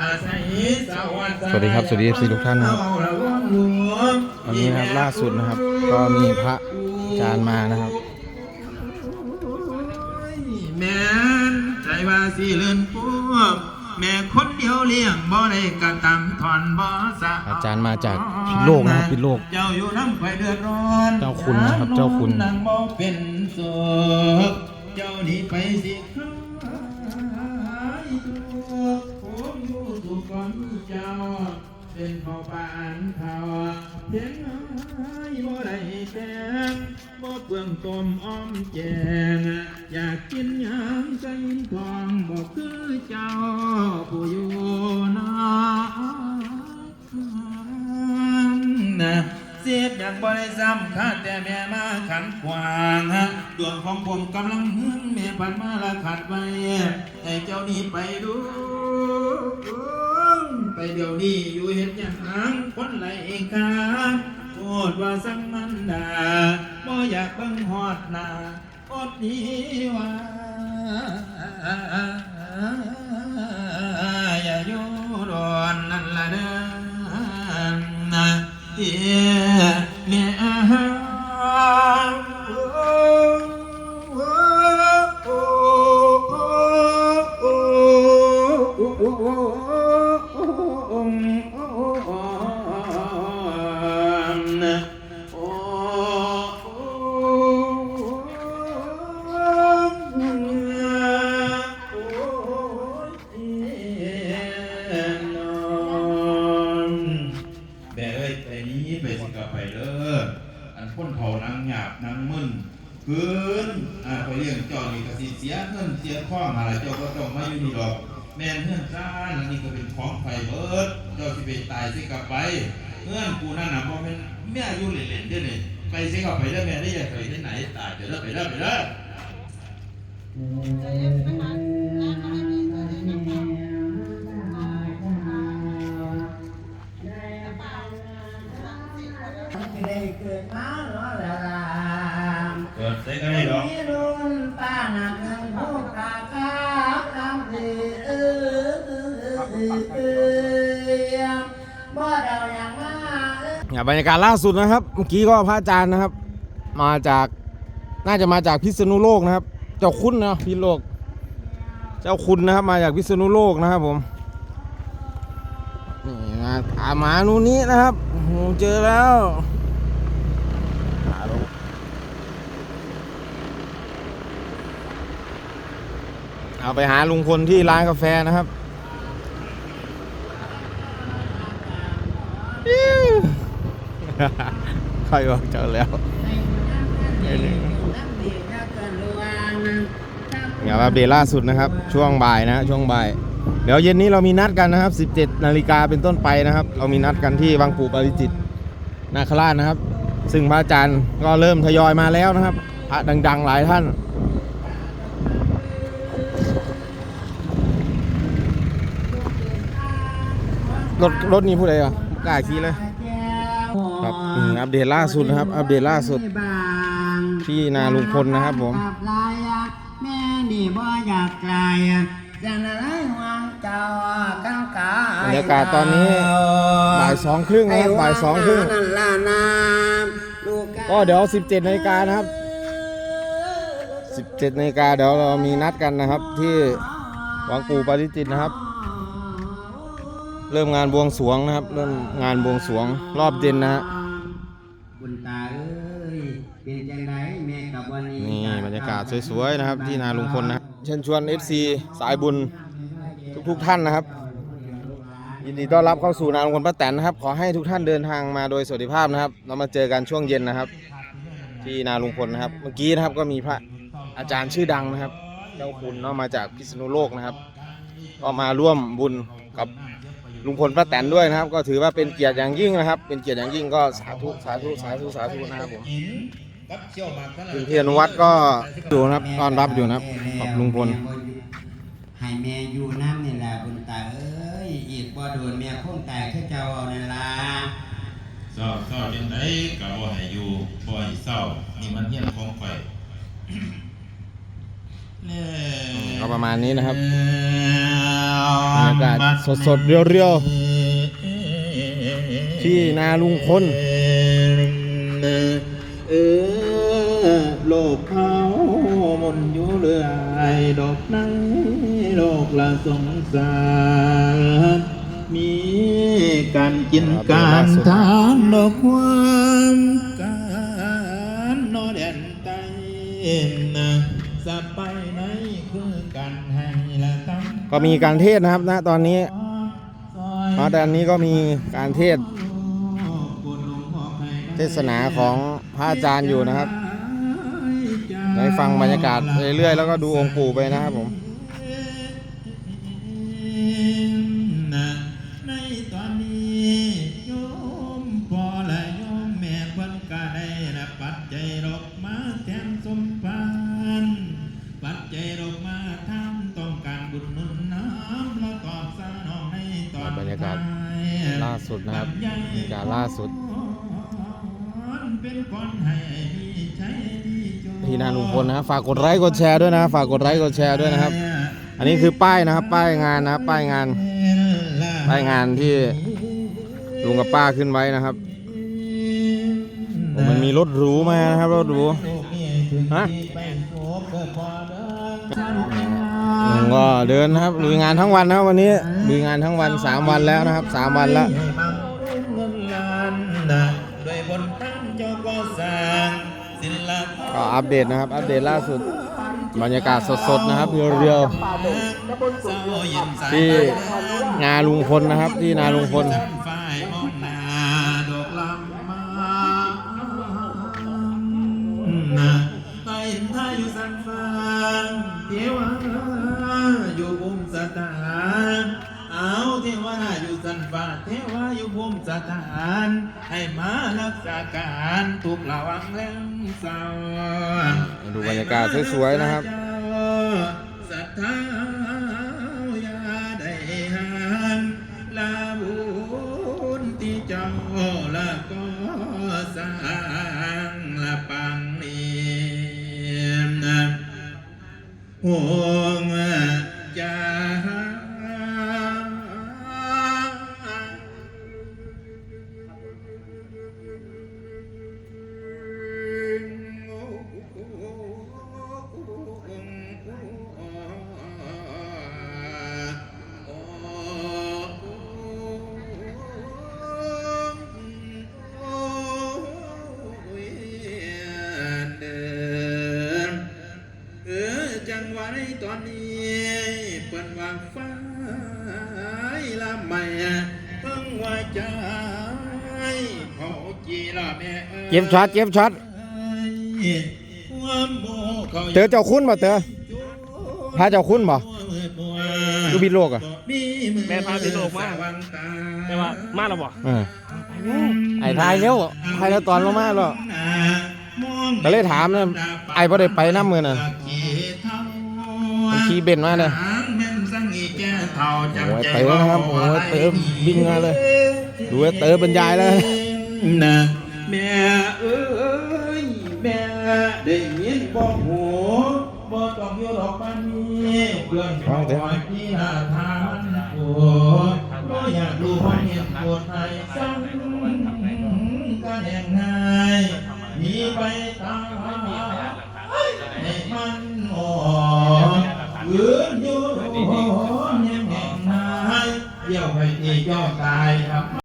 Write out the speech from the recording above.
สวัสดีครับสวัสดี FC ทุกท่านนะครับวันนี้นะครับล่าสุดนะครับ ก็มีพระอาจารย์มานะครับแม่นใจว่าสิเลื่อนพวกแม่คนเดียวเลี้ยงบ่ได้กระตำถอนบ่สะอาจารย์มาจากพิษโลกนะครับพิษโลกเจ้าอยู่น้ำไฟเดือดร้อนเจ้าคุณนะครับเจ้าคุณนางบ่เป็นโศกเจ้าหนีไปสิครายทุก ข์ผมอยู่ถูกก่อนเจ้า เป็นพ่อบ้านเขาเพียงหายบ่ได้แจ้งบ่เปลืองต้มอ้อมแจงอยากกินยังใจทองบ่คือเจ้าผู้อยู่นานะเสียดอย่างบ่ได้ซ้ำข้าแต่แม่มาขันขวางดวงของผมกำลังหึงแม่พันมาละขัดไว้ให้เจ้านี้ไปดู เดี๋ยวนี้อยู่เห็นอย่างนั้นคนไรเองครับโทษว่าสังมันดาบ่อยากเบิ่งหอดหน้าอดนี้ว่าอย่าอยู่รอนนั่นละเด้อ ข้องอะไรเจ้าก็ต้องมาอยู่นี่ดอก แม่นเฮือนซ่านอันนี้ก็เป็นของไฟเบิร์ดเจ้าสิไปตายสิกลับไปเฮือนกูนั่นน่ะบ่แม่นแม่อยู่เล่นๆเด้อนี่ไปสิกลับไปเด้อแม่ได้อย่าไปที่ไหนตายเด้อไปเด้อไปเด้อได้เกิดมาหล่อ เกิดใส่ก็ได้ดอกมีรุ่นป้าหนักเงินผู้กาข้ามคำดีเออเออเออเออเออบ่เดาอย่างมาเออเนี่ยบรรยากาศล่าสุดนะครับ เมื่อกี้ก็พระอาจารย์นะครับ มาจากน่าจะมาจากพิษณุโลกนะครับ เจ้าคุณนะพิษณุโลก เจ้าคุณนะครับมาจากพิษณุโลกนะครับผมนี่มาตามหมานูนนี้นะครับโอ้โหเจอแล้วหาลง เอาไปหาลุงพลที่ร้านกาแฟนะครับใครบอกเจอแล้วอย่าอัปเดตล่าสุดนะครับ ช่วงบ่ายนะช่วงบ่าย เดี๋ยวเย็นนี้เรามีนัดกันนะครับ 17 นาฬิกาเป็นต้นไปนะครับ เรามีนัดกันที่วังปู่ปาริจิตนาคราชนะครับ ซึ่งพระอาจารย์ก็เริ่มทยอยมาแล้วนะครับ พระดัง ๆ หลายท่าน รถรถนี้ผู้ใดอะกล้าขี่เลยครับอืมอัปเดตล่าสุดนะครับ อัปเดตล่าสุดที่นาลุงพลนะครับผมกับลายอะแม่นี่บ่อยากไกลอะจะอะไรหวังเจ้ากันกาบรรยากาศตอนนี้บ่ายสองครึ่งนะครับบ่ายสองครึ่งนั่นล่ะนะลูกก็เดี๋ยว17นาฬิกานะครับ17นาฬิกาเดี๋ยวเรามีนัดกันนะครับ ที่วังปู่ปาริจิตรนะครับ เริ่มงานบวงสรวงนะครับ เริ่มงานบวงสรวงรอบเย็นนะฮะบุญตาเอ้ยเป็นจังไดแม่กับวันนี้นี่บรรยากาศสวยๆนะครับ ที่นาลุงพลนะครับเชิญชวน FC สายบุญทุกๆท่านนะครับ ยินดีต้อนรับเข้าสู่นาลุงพลป้าแตนนะครับ ขอให้ทุกท่านเดินทางมาโดยสวัสดิภาพนะครับเรามาเจอกันช่วงเย็นนะครับ ที่นาลุงพลนะครับ เมื่อกี้นะครับก็มีพระอาจารย์ชื่อดังนะครับ เจ้าคุณเนาะมาจากพิษณุโลกนะครับ ก็มาร่วมบุญกับ ลุงพลป้าแตนด้วยนะครับ ก็ถือว่าเป็นเกียรติอย่างยิ่งนะครับ เป็นเกียรติอย่างยิ่งก็สาธุสาธุสาธุสาธุนะครับผมกับเชี่ยวหมากขนาดคุณพี่อนุวัฒน์ก็อยู่นะครับต้อนรับอยู่นะครับกับลุงพลให้แม่อยู่น้ำนี่แหละบุญตาเอ้ยอีกบ่โดนแม่คงตายคือเจ้าเอานั่นล่ะเศร้าเศร้าจังไดก็บ่ให้อยู่บ่ให้เศร้านี่มันเฮียนของข่อยก็ประมาณนี้นะครับบ รรยากาศสดๆเรียวๆ ที่นาลุงพลเออโลกเขามนอยู่เรื่อยดอกในโลกละสงสารมีการกินการทานดอกความการนอแดนไตนะสัตว์ไปไหนคือกันให้ละต ก็มีการเทศนะครับนะตอนนี้อ๋อแต่อันนี้ก็มีการเทศ เทศนาของพระอาจารย์อยู่นะครับได้ฟังบรรยากาศเรื่อยๆแล้วก็ดูองค์ปู่ไปนะครับผม ยากาศล่าสุดนะครับบรรยากาศล่าสุดเป็นคนให้มีใช้ดีจงที่นาลุงพลนะครับฝากกดไลค์กดแชร์ด้วยนะฝากกดไลค์กดแชร์ด้วยนะครับ อันนี้คือป้ายนะครับ ป้ายงานนะครับป้ายงาน ป้ายงานที่ลุงกับป้าขึ้นไว้นะครับมันมีรถหรูมานะครับรถหรูฮะ ลุงก็เดินครับลุยงานทั้งวันนะครับวันนี้ลุยงานทั้งวันสามวันแล้วนะครับสามวันแล้วก็อัปเดตนะครับ อัปเดตล่าสุดบรรยากาศสดๆนะครับเรียวๆที่นาลุงพลนะครับที่นาลุงพล ภูมิสถานให้มารักษาการทุกระวังแรงเศร้าดูบรรยากาศสวยๆนะครับศรัทธาอย่าได้ห่างลาบุญที่เจ้าละก็สร้างละปังเนียมนะห่ว ออจังหวะในตอนนี้เปิ้นว่าฟ้าละไม่เพิ่งว่าใจเขาจีละแม่อ้ยเก็บช็อตเก็บช็อตความโมเขาเจอเจ้าคุณบ่เจอพาเจ้าคุณบ่ดูบิดโลกอะแม่พาพิษโลกมาแต่ว่ามาแล้วบ่เออไอ้ทายเร็วทายแล้วตอนลงมาแล้วก็เลยถามนะไอ้บ่ได้ไปน้ำมือน่ะมัน ขี่เบนมาเลยโอ้ยเต๋อนะครับโอ้ยเต๋อวิ่งมาเลยดูว่าเต๋อบรรยายแล้วนะแม่เอ้ยแม่ได้ยินบอกหูบ่ต้องอยู่ดอกปานนี้เพื่อนขอที่ลาทานโอ้บ่อยากรู้ว่าเหตุปวดให้ซ้ำ